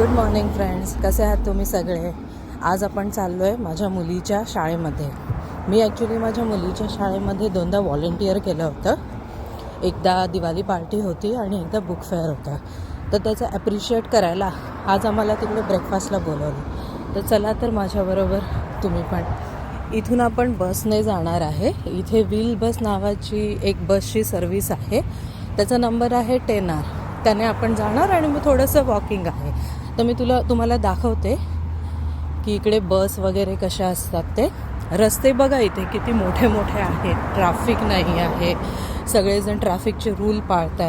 Good morning friends कसे आहात तुम्ही सगळे? आज आपण चाललो आहे माझ्या मुलीच्या शाळेमध्ये. मी ॲक्च्युली माझ्या मुलीच्या शाळेमध्ये दोनदा व्हॉलेंटिअर केलं होतं. एकदा दिवाळी पार्टी होती आणि एकदा बुक फेअर होता. तर त्याचं ॲप्रिशिएट करायला आज आम्हाला तिकडे ब्रेकफास्टला बोलवलं. तर चला तर माझ्याबरोबर तुम्ही पण. इथून आपण बसने जाणार आहे. इथे व्हील बस नावाची एक बसची सर्विस आहे. त्याचा नंबर आहे टेन आर त्याने आपण जाणार आणि मग थोडंसं वॉकिंग आहे. तर मी तुला तुम्हाला दाखवते की इकडे बस वगैरे कशा असतात ते. रस्ते बघा इथे किती मोठे मोठे आहेत. ट्रॅफिक नाही आहे. सगळेजण ट्रॅफिकचे रूल पाळत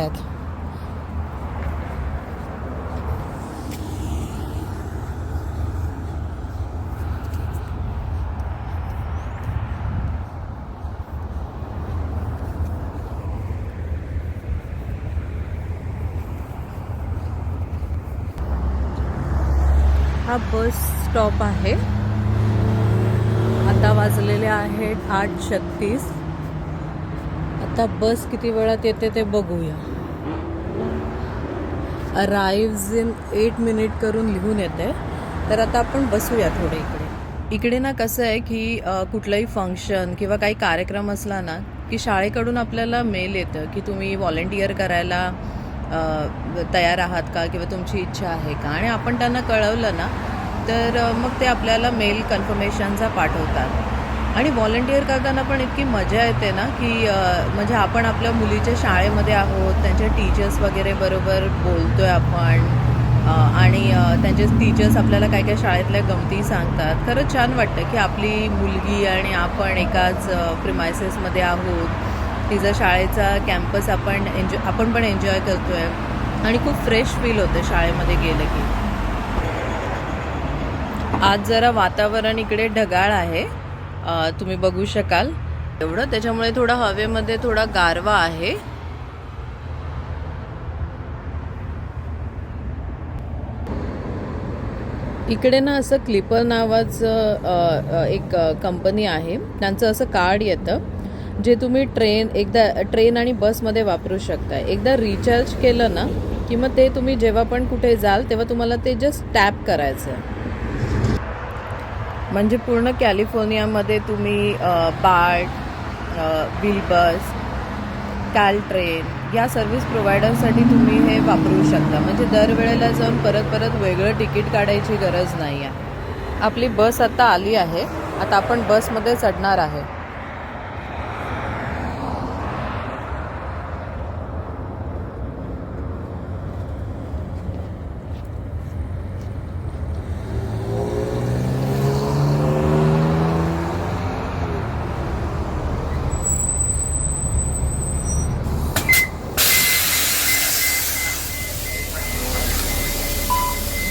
हा बस स्टॉप आहे. आता वाजलेले आहेत आठ छत्तीस. आता बस किती वेळात येते ते बघूया. अराईव्ज इन एट मिनिट करून लिहून येते. तर आता आपण बसूया थोडे इकडे. इकडे ना कसं आहे की कुठलंही फंक्शन किंवा काही कार्यक्रम असला ना की शाळेकडून आपल्याला मेल येतं की तुम्ही व्हॉलेंटिअर करायला तयार आहात का किंवा तुमची इच्छा आहे का? आणि आपण त्यांना कळवलं ना तर मग ते आपल्याला मेल कन्फर्मेशनचा पाठवतात. आणि व्हॉलेंटिअर करताना पण इतकी मजा येते ना की म्हणजे आपण आपल्या मुलीच्या शाळेमध्ये आहोत त्यांच्या टीचर्स वगैरे बरोबर बोलतोय आपण आणि त्यांचे टीचर्स आपल्याला काय काय शाळेतल्या गमती सांगतात. खरंच छान वाटतं की आपली मुलगी आणि आपण एकाच प्रिमायसेसमध्ये आहोत. तिचा शाळेचा कॅम्पस आपण एन्जॉय आपण पण एन्जॉय करतोय. आणि खूप फ्रेश फील होतं शाळेमध्ये गेलं की. आज जरा वातावरण इकडे ढगाळ आहे. तुम्ही बघू शकाल. एवढं त्याच्यामुळे थोडा हवेमध्ये थोडा गारवा आहे. इकडे ना असं क्लिपर नावाचं एक कंपनी आहे. त्यांचं असं कार्ड येतं. जे तुम्ही ट्रेन एकदा ट्रेन आणि बसमध्ये वापरू शकता एकदा रिचार्ज केलं ना की मग ते तुम्ही जेव्हा पण कुठे जाल तेव्हा तुम्हाला ते जस्ट टॅप करायचं आहे म्हणजे पूर्ण कॅलिफोर्नियामध्ये तुम्ही बार्ट बस कॅल ट्रेन या सर्व्हिस प्रोव्हायडरसाठी तुम्ही हे वापरू शकता. म्हणजे दरवेळेला जाऊन परत परत वेगळं तिकीट काढायची गरज नाही आहे आपली बस आता आली आहे. आता आपण बसमध्ये चढणार आहे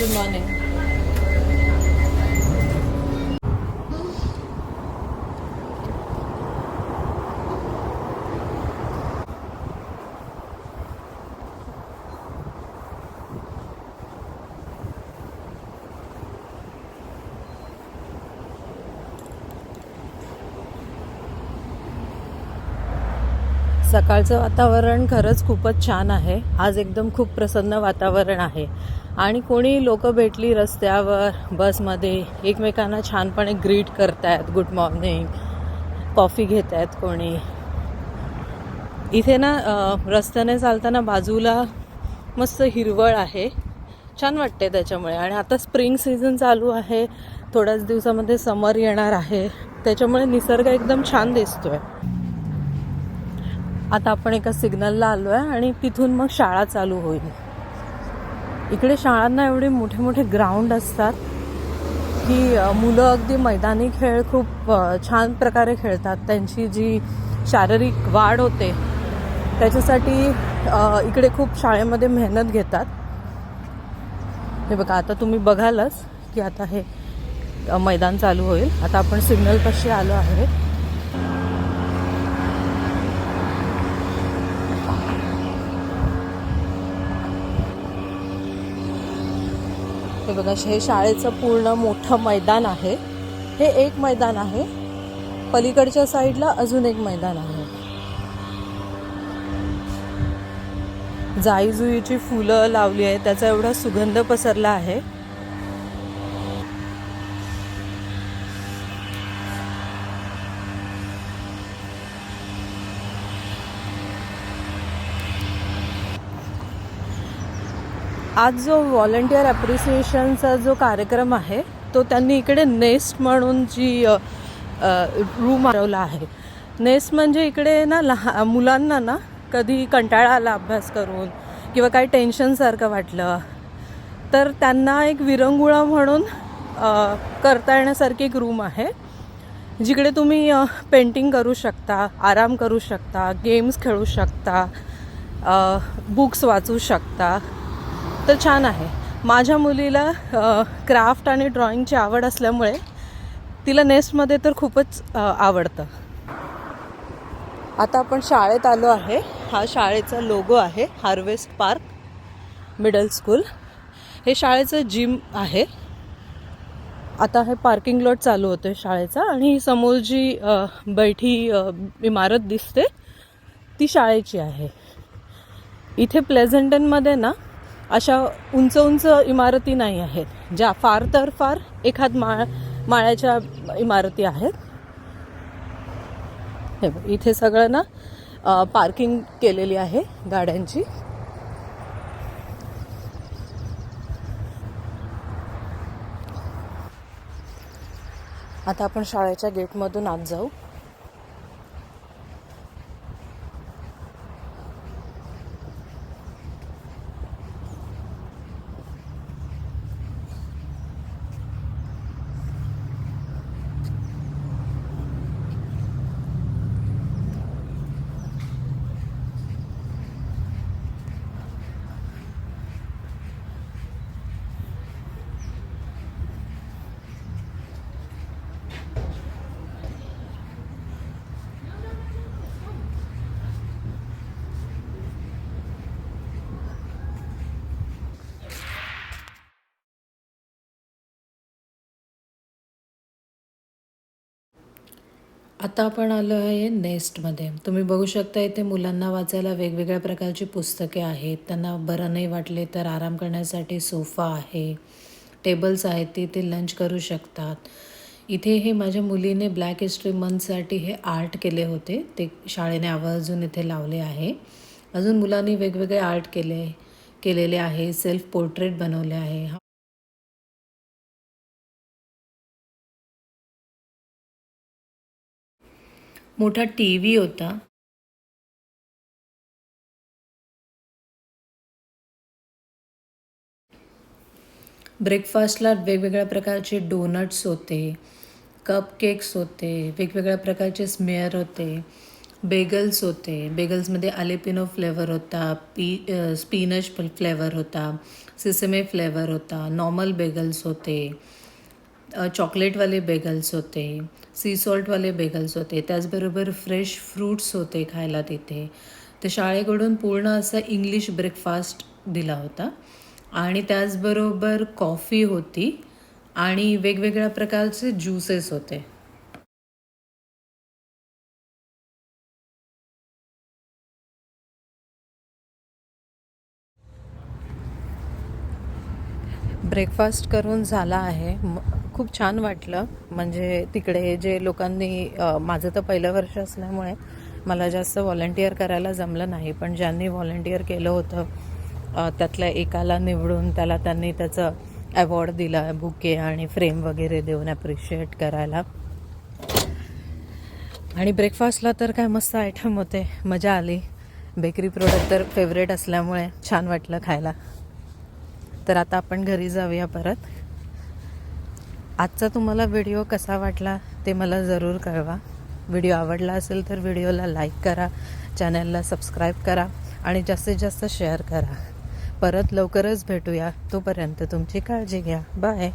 गुड मॉर्निंग सकाळचं वातावरण खरंच खूपच छान आहे. आज एकदम खूप प्रसन्न वातावरण आहे. आणि कोणी लोक भेटली रस्त्यावर बसमध्ये एकमेकांना छानपणे ग्रीट करतायत गुड मॉर्निंग कॉफी घेत आहेत कोणी. इथे ना रस्त्याने चालताना बाजूला मस्त हिरवळ आहे. छान वाटते त्याच्यामुळे. आणि आता स्प्रिंग सीझन चालू आहे. थोड्याच दिवसामध्ये समर येणार आहे. त्याच्यामुळे निसर्ग एकदम छान दिसतोय. आता आपण एका सिग्नलला आलो आहे आणि तिथून मग शाळा चालू होईल. इकडे शाळांना एवढे मोठे मोठे ग्राउंड असतात की मुलं अगदी मैदानी खेळ खूप छान प्रकारे खेळतात. त्यांची जी शारीरिक वाढ होते त्याच्यासाठी इकडे खूप शाळेमध्ये मेहनत घेतात. हे बघा आता तुम्ही बघालच की आता हे मैदान चालू होईल. आता आपण सिग्नलपाशी आलो आहे हे बघा हे शाळेचं पूर्ण मोठं मैदान आहे. हे एक मैदान आहे. पलीकडच्या साईडला अजून एक मैदान आहे. जाईजुईची फुलं लावली आहे त्याचा एवढा सुगंध पसरला आहे. आज जो व्हॉलंटियर ॲप्रिसिएशनचा जो कार्यक्रम आहे तो त्यांनी इकडे नेस्ट म्हणून जी रूम मारवला आहे. नेस्ट म्हणजे इकडे ना लहा मुलांना ना कधी कंटाळा आला अभ्यास करून किंवा काही टेन्शनसारखं वाटलं तर त्यांना एक विरंगुळा म्हणून करता येण्यासारखी एक रूम आहे जिकडे तुम्ही पेंटिंग करू शकता आराम करू शकता गेम्स खेळू शकता बुक्स वाचू शकता. तर छान आहे. माझ्या मुलीला क्राफ्ट आणि ड्रॉइंगची आवड असल्यामुळे तिला नेस्टमध्ये तर खूपच आवडतं. आता आपण शाळेत आलो आहे. हा शाळेचा लोगो आहे हार्वेस्ट पार्क मिडल स्कूल हे शाळेचं जिम आहे. आता हे पार्किंग लॉट चालू होतं शाळेचा आणि समोर जी बैठी इमारत दिसते. ती शाळेची आहे. इथे प्लेझंटनमध्ये ना अशा उंच उंच इमारती नाही आहेत ज्या फार तर फार एखाद माळ माळ्याच्या इमारती आहेत. हे इथे सगळं ना पार्किंग केलेली आहे गाड्यांची. आता आपण शाळेच्या गेटमधून आत जाऊ. आता आपण आलो आहे नेस्टमध्ये. तुम्ही बघू शकता इथे मुलांना वाचायला वेगवेगळ्या प्रकारची पुस्तके आहेत. त्यांना बरं नाही वाटले तर आराम करण्यासाठी सोफा आहे टेबल्स आहेत ते ते लंच करू शकतात. इथे हे माझ्या मुलीने ब्लॅक हिस्ट्री मंथसाठी हे आर्ट केले होते. ते शाळेने आवर्जून इथे लावले आहे. अजून मुलांनी वेगवेगळे आर्ट केले केलेले आहे. सेल्फ पोर्ट्रेट बनवले आहे. मोठा टी व्ही होता. ब्रेकफास्टला वेगवेगळ्या प्रकारचे डोनट्स होते कप केक्स होते वेगवेगळ्या प्रकारचे स्मेअर होते बेगल्स होते. बेगल्समध्ये आलेपिनो फ्लेवर होता पी स्पिनच फ्लेवर होता सिसमे फ्लेवर होता नॉर्मल बेगल्स होते. चॉकलेटवाले बेगल्स होते सी सॉल्टवाले बेगल्स होते त्याचबरोबर फ्रेश फ्रूट्स होते खायला तिथे. तर शाळेकडून पूर्ण असा इंग्लिश ब्रेकफास्ट दिला होता. आणि त्याचबरोबर कॉफी होती आणि वेगवेगळ्या प्रकारचे ज्युसेस होते. ब्रेकफास्ट करून झाला आहे. खूप छान वाटलं. म्हणजे तिकडे जे लोकांनी माझं तर पहिलं वर्ष असल्यामुळे मला जास्त व्हॉलंटिअर करायला जमलं नाही. पण ज्यांनी व्हॉलंटिअर केलं होतं त्यातल्या एकाला निवडून त्याला त्यांनी त्याचं अवॉर्ड दिला बुके आणि फ्रेम वगैरे देऊन ॲप्रिशिएट करायला. आणि ब्रेकफास्टला तर काय मस्त आयटम होते. मजा आली. बेकरी प्रोडक्ट तर फेवरेट असल्यामुळे छान वाटलं खायला. तर आता आपण घरी जाऊया परत. आजचा तुम्हाला व्हिडिओ कसा वाटला ते मला जरूर कळवा. व्हिडिओ आवडला असेल तर व्हिडिओला लाईक करा चॅनलला सबस्क्राईब करा आणि जास्तीत जास्त शेअर करा. परत लवकरच भेटूया तोपर्यंत तुमची काळजी घ्या. बाय.